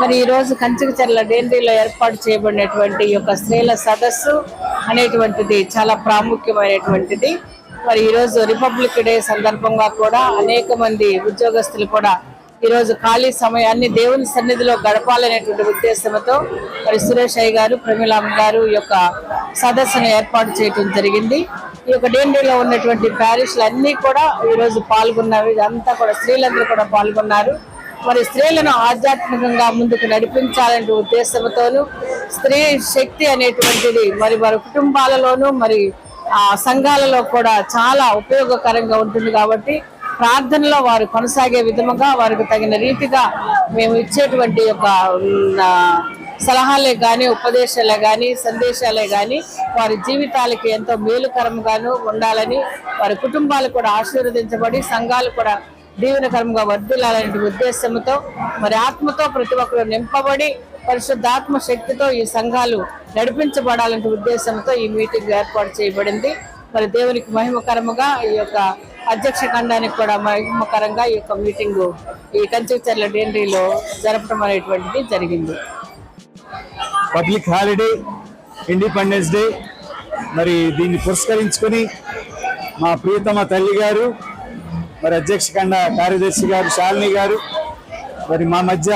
మరి ఈరోజు కంచుకచర్ల డేండ్రీలో ఏర్పాటు చేయబడినటువంటి ఈ యొక్క స్త్రీల సదస్సు అనేటువంటిది చాలా ప్రాముఖ్యమైనటువంటిది. మరి ఈరోజు రిపబ్లిక్ డే సందర్భంగా కూడా అనేక మంది ఉద్యోగస్తులు కూడా ఈరోజు ఖాళీ సమయాన్ని దేవుని సన్నిధిలో గడపాలనేటువంటి ఉద్దేశంతో మరి సురేష్ అయ్య గారు ప్రమీలామ్మ గారు ఈ యొక్క సదస్సును ఏర్పాటు చేయడం జరిగింది. ఈ యొక్క డేండ్రీలో ఉన్నటువంటి ప్యారిష్లు అన్నీ కూడా ఈరోజు పాల్గొన్నవి అంతా కూడా స్త్రీలందరూ కూడా పాల్గొన్నారు. మరి స్త్రీలను ఆధ్యాత్మికంగా ముందుకు నడిపించాలనే ఉద్దేశంతోనూ స్త్రీ శక్తి అనేటువంటిది మరి వారి కుటుంబాలలోనూ మరి ఆ సంఘాలలో కూడా చాలా ఉపయోగకరంగా ఉంటుంది కాబట్టి ప్రార్థనలో వారు కొనసాగే విధముగా వారికి తగిన రీతిగా మేము ఇచ్చేటువంటి ఒక సలహాలే కానీ ఉపదేశాలే కానీ సందేశాలే కానీ వారి జీవితాలకి ఎంతో మేలుకరంగాను ఉండాలని వారి కుటుంబాలు కూడా ఆశీర్వదించబడి సంఘాలు కూడా దీవెనకరంగా వర్ధిల్లాలనే ఉద్దేశంతో మరి ఆత్మతో ప్రతి ఒక్కరు నింపబడి పరిశుద్ధాత్మ శక్తితో ఈ సంఘాలు నడిపించబడాలనే ఉద్దేశంతో ఈ మీటింగ్ ఏర్పాటు చేయబడింది. మరి దేవునికి మహిమకరముగా ఈ యొక్క అధ్యక్ష ఖండానికి కూడా మహిమకరంగా ఈ యొక్క మీటింగు ఈ కంచుచర్ల డేండ్రీలో జరపడం అనేటువంటిది జరిగింది. పబ్లిక్ హాలిడే ఇండిపెండెన్స్ డే మరి దీన్ని పురస్కరించుకొని మా ప్రియతమ తల్లి గారు మరి అధ్యక్ష కండ కార్యదర్శి గారు శాలిని గారు మరి మా మధ్య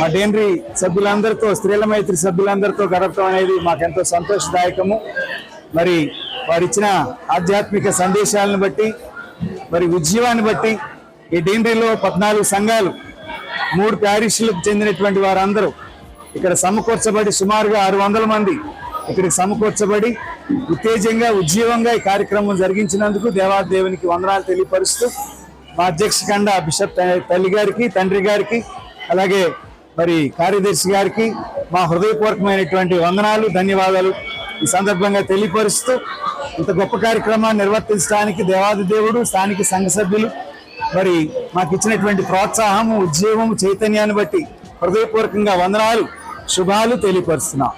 మా డేండ్రీ సభ్యులందరితో స్త్రీల మైత్రి సభ్యులందరితో గడపడం అనేది మాకెంతో సంతోషదాయకము. మరి వారిచ్చిన ఆధ్యాత్మిక సందేశాలను బట్టి మరి ఉద్యమాన్ని బట్టి ఈ డేండ్రీలో పద్నాలుగు సంఘాలు మూడు ప్యారిష్లకు చెందినటువంటి వారందరూ ఇక్కడ సమకూర్చబడి సుమారుగా ఆరు వందల మంది ఇక్కడికి సమకూర్చబడి ఉత్తేజంగా ఉజ్జీవంగా ఈ కార్యక్రమం జరిగించినందుకు దేవాదేవునికి వందనాలు తెలియపరుస్తూ మా అధ్యక్ష కండ బిషప్ తల్లి గారికి తండ్రి గారికి అలాగే మరి కార్యదర్శి గారికి మా హృదయపూర్వకమైనటువంటి వందనాలు ధన్యవాదాలు ఈ సందర్భంగా తెలియపరుస్తూ ఇంత గొప్ప కార్యక్రమాన్ని నిర్వర్తించడానికి దేవాది దేవుడు స్థానిక సంఘ సభ్యులు మరి మాకు ఇచ్చినటువంటి ప్రోత్సాహము ఉద్యోగము చైతన్యాన్ని బట్టి హృదయపూర్వకంగా వందనాలు శుభాలు తెలియపరుస్తున్నాం.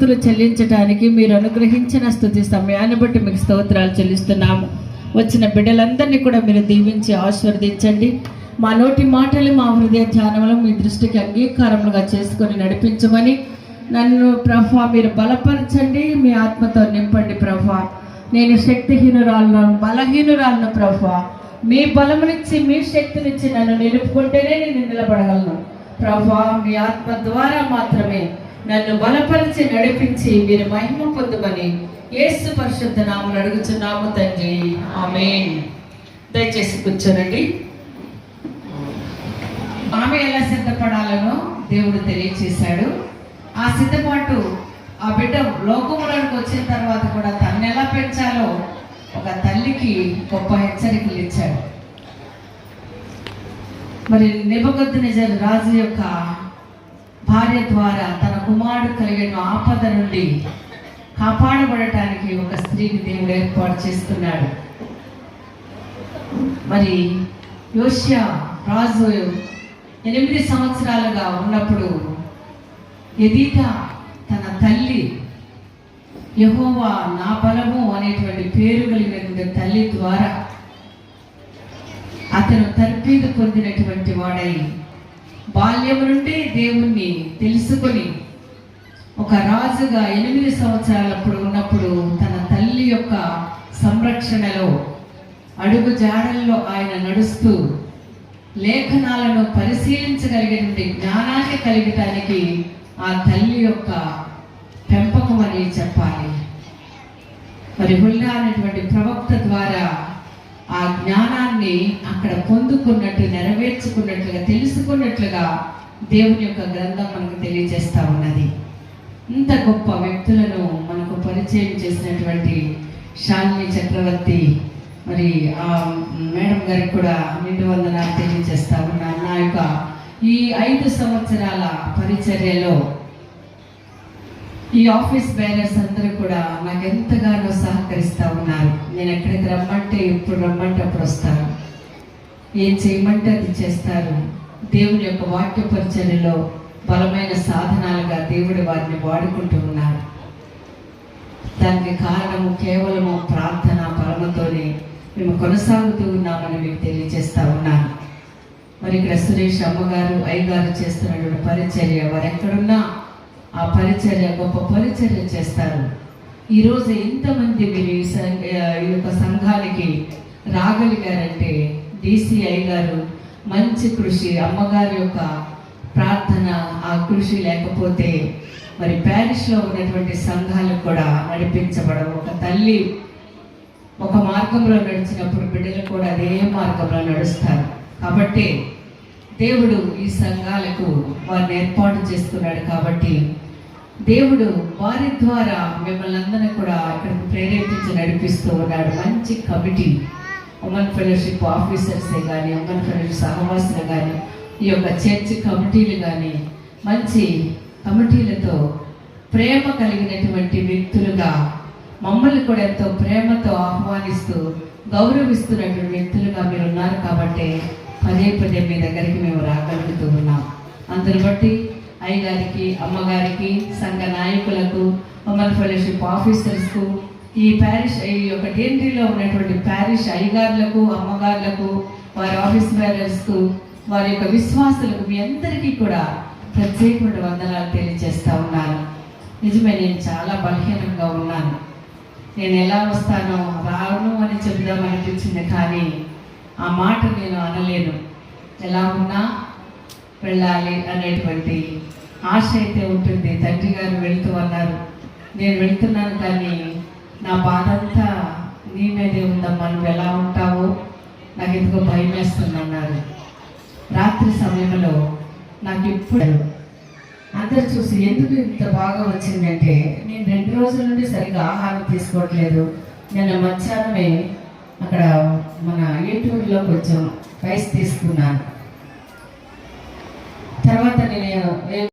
స్థుతులు చెల్లించడానికి మీరు అనుగ్రహించిన స్థుతి సమయాన్ని బట్టి మీకు స్తోత్రాలు చెల్లిస్తున్నాము. వచ్చిన బిడ్డలందరినీ కూడా మీరు దీవించి ఆశీర్వదించండి. మా నోటి మాటలు మా హృదయ ధ్యానములు మీ దృష్టికి అంగీకారములుగా చేసుకొని నడిపించమని నన్ను ప్రభా మీరు బలపరచండి. మీ ఆత్మతో నింపండి ప్రభా. నేను శక్తిహీనురాలను బలహీనురాలను ప్రభా. మీ బలమునిచ్చి మీ శక్తినిచ్చి నన్ను నిలుపుకుంటేనే నేను నిలబడగలను. ప్రభా మీ ఆత్మ ద్వారా మాత్రమే. నన్ను బలపరిచి నడిపించి మీరు మహిమ పొందమని యేసు పరిశుద్ధ నామను అడుగుచున్నాము తండ్రి. ఆమె దయచేసి కూర్చోనండి. ఆమె ఎలా సిద్ధపడాలనో దేవుడు తెలియచేశాడు. ఆ సిద్ధపాటు ఆ బిడ్డ లోకములకు వచ్చిన తర్వాత కూడా తను ఎలా పెంచాలో ఒక తల్లికి గొప్ప హెచ్చరికలు ఇచ్చాడు. మరి నిబగద్దు నిజాలు రాజు యొక్క భార్య ద్వారా తన కుమారుడు కలిగిన ఆపద నుండి కాపాడబడటానికి ఒక స్త్రీని దేవుడు ఏర్పాటు చేస్తున్నాడు. మరి యోష్యా రాజు ఎనిమిది సంవత్సరాలుగా ఉన్నప్పుడు ఎదీత తన తల్లి యహోవా నా బలము అనేటువంటి పేరు కలిగినటువంటి తల్లి ద్వారా అతను తర్పీదు పొందినటువంటి వాడై బాల్యము నుండి దేవుణ్ణి తెలుసుకొని ఒక రాజుగా ఎనిమిది సంవత్సరాలప్పుడు ఉన్నప్పుడు తన తల్లి యొక్క సంరక్షణలో అడుగు జాడల్లో ఆయన నడుస్తూ లేఖనాలను పరిశీలించగలిగినటువంటి జ్ఞానాన్ని కలిగటానికి ఆ తల్లి యొక్క పెంపకం అని చెప్పాలి. మరి హుల్లా అనేటువంటి ప్రవక్త ద్వారా ఆ జ్ఞానాన్ని అక్కడ పొందుకున్నట్టు నెరవేర్చుకున్నట్లుగా తెలుసుకున్నట్లుగా దేవుని యొక్క గ్రంథం మనకు తెలియజేస్తా ఉన్నది. ఇంత గొప్ప వ్యక్తులను మనకు పరిచయం చేసినటువంటి శాలిని చక్రవర్తి మరి ఆ మేడం గారికి కూడా నిండు వందనాలు తెలియజేస్తా ఉన్నాను నా యొక్క ఈ ఐదు సంవత్సరాల పరిచర్యలో ఈ ఆఫీస్ బ్యానర్స్ అందరూ కూడా నాకు ఎంతగానో సహకరిస్తూ ఉన్నారు. నేను ఎక్కడికి రమ్మంటే ఎప్పుడు రమ్మంటే అప్పుడు వస్తారు ఏం చేయమంటే అది చేస్తారు దేవుని యొక్క వాక్య పరిచర్యలో బలమైన సాధనాలుగా దేవుడు వారిని వాడుకుంటూ ఉన్నారు. దానికి కారణము కేవలము ప్రార్థన బలముతోనే మేము కొనసాగుతూ ఉన్నామని మీకు తెలియజేస్తా ఉన్నాను. మరి ఇక్కడ సురేష్ అమ్మగారు అయ్యగారు చేస్తున్నటువంటి పరిచర్య వారు ఎక్కడున్నా ఆ పరిచర్య గొప్ప పరిచర్య చేస్తారు. ఈరోజు ఎంతమంది మీరు ఈ సంఘ ఈ యొక్క సంఘానికి రాగలిగారంటే డిసిఐ గారు మంచి కృషి అమ్మగారి యొక్క ప్రార్థన ఆ కృషి లేకపోతే మరి ప్యారిస్లో ఉన్నటువంటి సంఘాలు కూడా నడిపించబడవు. ఒక తల్లి ఒక మార్గంలో నడిచినప్పుడు బిడ్డలు కూడా అదే మార్గంలో నడుస్తారు. కాబట్టి దేవుడు ఈ సంఘాలకు వారిని ఏర్పాటు చేస్తున్నాడు కాబట్టి దేవుడు వారి ద్వారా మిమ్మల్ని అందరినీ కూడా అక్కడికి ప్రేరేపించి నడిపిస్తూ ఉన్నాడు. మంచి కమిటీ ఉమెన్ ఫెలోషిప్ ఆఫీసర్సే కానీ ఉమెన్ ఫెలోషిప్ సహవాసులు కానీ ఈ యొక్క చర్చ్ కమిటీలు కానీ మంచి కమిటీలతో ప్రేమ కలిగినటువంటి వ్యక్తులుగా మమ్మల్ని కూడా ఎంతో ప్రేమతో ఆహ్వానిస్తూ గౌరవిస్తున్నటువంటి వ్యక్తులుగా మీరు ఉన్నారు కాబట్టి పదే పదే మీ దగ్గరికి మేము రాగలుగుతూ ఉన్నాం. అందుని బట్టి అయ్యగారికి అమ్మగారికి సంఘ నాయకులకు ఉమెన్ ఫెలోషిప్ ఆఫీసర్స్కు ఈ ప్యారిష్ ఈ యొక్క డేంట్రీలో ఉన్నటువంటి ప్యారిష్ అయ్యగారులకు అమ్మగారులకు వారి ఆఫీస్ బేరర్స్కు వారి యొక్క విశ్వాసులకు మీ అందరికీ కూడా ప్రత్యేకమైన వందనాలు తెలియజేస్తూ ఉన్నాను. నిజమే నేను చాలా బలహీనంగా ఉన్నాను. నేను ఎలా వస్తానో రాను అని చెబుదాం అనిపించింది కానీ ఆ మాట నేను అనలేను. ఎలా ఉన్నా వెళ్ళాలి అనేటువంటి ఆశ అయితే ఉంటుంది. తండ్రి గారు వెళ్తూ అన్నారు. నేను వెళ్తున్నాను కానీ నా బాధ అంతా నీ మీదే ఉందమ్మా. నువ్వు ఎలా ఉంటావో నాకు ఎందుకో భయం వేస్తుందన్నారు రాత్రి సమయంలో నాకు ఇప్పుడు అందరు చూసి ఎందుకు ఇంత బాగా వచ్చిందంటే నేను రెండు రోజుల నుండి సరిగా ఆహారం తీసుకోవట్లేదు. నేను మధ్యాహ్నమే అక్కడ మన యూట్యూబ్లో కొంచెం ప్రైస్ తీసుకున్నాను. తర్వాత నేను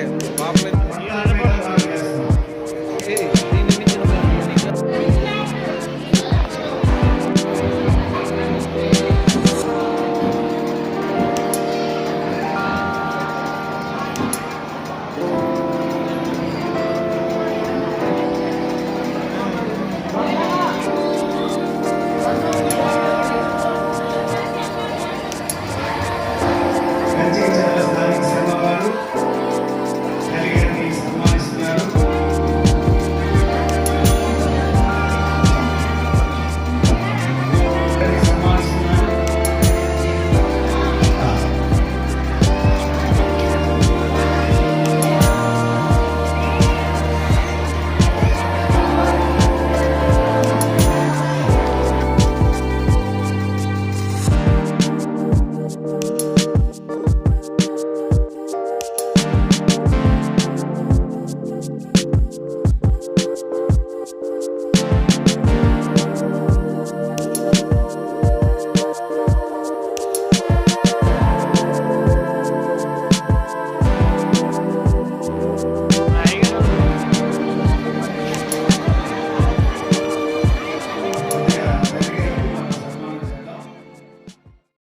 Yeah. wobbling.